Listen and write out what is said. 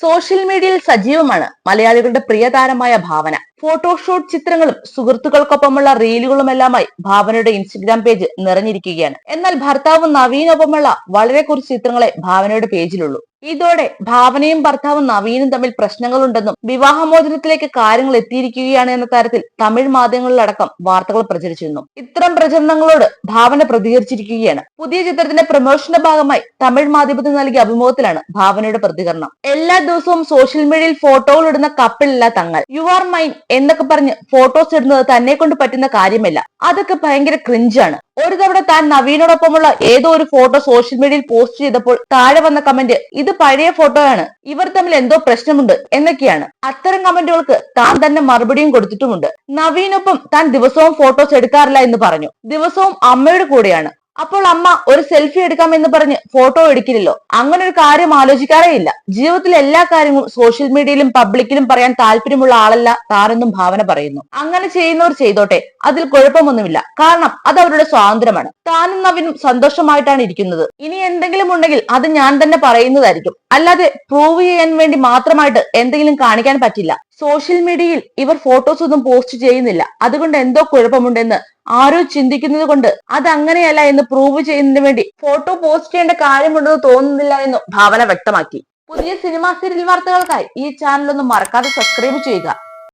Social മീഡിയയിൽ സജീവമാണ് മലയാളികളുടെ പ്രിയതാരമായ ഭാവന. ഫോട്ടോഷൂട്ട് ചിത്രങ്ങളും സുഹൃത്തുക്കൾക്കൊപ്പമുള്ള റീലുകളുമെല്ലാമായി ഭാവനയുടെ ഇൻസ്റ്റഗ്രാം പേജ് നിറഞ്ഞിരിക്കുകയാണ്. എന്നാൽ ഭർത്താവ് നവീനൊപ്പമുള്ള വളരെ കുറച്ച് ചിത്രങ്ങളെ ഭാവനയുടെ പേജിലുള്ളൂ ഇതോടെ ഭാവനയും ഭർത്താവും നവീനും തമ്മിൽ പ്രശ്നങ്ങളുണ്ടെന്നും വിവാഹമോചനത്തിലേക്ക് കാര്യങ്ങൾ എത്തിയിരിക്കുകയാണ് എന്ന തരത്തിൽ തമിഴ് മാധ്യമങ്ങളിലടക്കം വാർത്തകൾ പ്രചരിച്ചിരുന്നു. ഇത്തരം പ്രചരണങ്ങളോട് ഭാവന പ്രതികരിച്ചിരിക്കുകയാണ്. പുതിയ ചിത്രത്തിന്റെ പ്രമോഷന്റെ ഭാഗമായി തമിഴ് മാധ്യമത്തിന് നൽകിയ അഭിമുഖത്തിലാണ് ഭാവനയുടെ പ്രതികരണം. എല്ലാ ദിവസവും സോഷ്യൽ മീഡിയയിൽ ഫോട്ടോകൾ ഇടുന്ന കപ്പിളില്ല തങ്ങൾ. യു ആർ മൈൻ എന്നൊക്കെ പറഞ്ഞ് ഫോട്ടോസ് ഇടുന്നത് തന്നെ കൊണ്ട് പറ്റുന്ന കാര്യമല്ല. അതൊക്കെ ഭയങ്കര ക്രിഞ്ചാണ് ഒരു തവണ താൻ നവീനോടൊപ്പമുള്ള ഏതോ ഒരു ഫോട്ടോ സോഷ്യൽ മീഡിയയിൽ പോസ്റ്റ് ചെയ്തപ്പോൾ താഴെ വന്ന കമന്റ് ഇത് പഴയ ഫോട്ടോയാണ്. ഇവർ തമ്മിൽ എന്തോ പ്രശ്നമുണ്ട് എന്നൊക്കെയാണ്. അത്തരം കമന്റുകൾക്ക് താൻ തന്നെ മറുപടിയും കൊടുത്തിട്ടുമുണ്ട്. നവീനൊപ്പം താൻ ദിവസവും ഫോട്ടോസ് എടുക്കാറില്ല എന്ന് പറഞ്ഞു. ദിവസവും അമ്മയുടെ കൂടെയാണ്. അപ്പോൾ അമ്മ ഒരു സെൽഫി എടുക്കാം എന്ന് പറഞ്ഞ് ഫോട്ടോ എടുക്കില്ലല്ലോ. അങ്ങനെ ഒരു കാര്യം ആലോചിക്കാറേ ഇല്ല. ജീവിതത്തിലെ എല്ലാ കാര്യങ്ങളും സോഷ്യൽ മീഡിയയിലും പബ്ലിക്കിലും പറയാൻ താല്പര്യമുള്ള ആളല്ല താനെന്നും ഭാവന പറയുന്നു. അങ്ങനെ ചെയ്യുന്നവർ ചെയ്തോട്ടെ. അതിൽ കുഴപ്പമൊന്നുമില്ല. കാരണം അത് അവരുടെ സ്വാതന്ത്ര്യമാണ്. താനും അവനും സന്തോഷമായിട്ടാണ് ഇരിക്കുന്നത്. ഇനി എന്തെങ്കിലും ഉണ്ടെങ്കിൽ അത് ഞാൻ തന്നെ പറയുന്നതായിരിക്കും. അല്ലാതെ പ്രൂവ് ചെയ്യാൻ വേണ്ടി മാത്രമായിട്ട് എന്തെങ്കിലും കാണിക്കാൻ പറ്റില്ല. സോഷ്യൽ മീഡിയയിൽ ഇവർ ഫോട്ടോസ് ഒന്നും പോസ്റ്റ് ചെയ്യുന്നില്ല. അതുകൊണ്ട് എന്തോ കുഴപ്പമുണ്ടെന്ന് ആരോ ചിന്തിക്കുന്നത് കൊണ്ട് അത് അങ്ങനെയല്ല എന്ന് പ്രൂവ് ചെയ്യുന്നതിന് വേണ്ടി ഫോട്ടോ പോസ്റ്റ് ചെയ്യേണ്ട കാര്യമുണ്ടെന്ന് തോന്നുന്നില്ല എന്നും ഭാവന വ്യക്തമാക്കി. പുതിയ സിനിമാ സീരിയൽ വാർത്തകൾക്കായി ഈ ചാനൽ ഒന്ന് മറക്കാതെ സബ്സ്ക്രൈബ് ചെയ്യുക.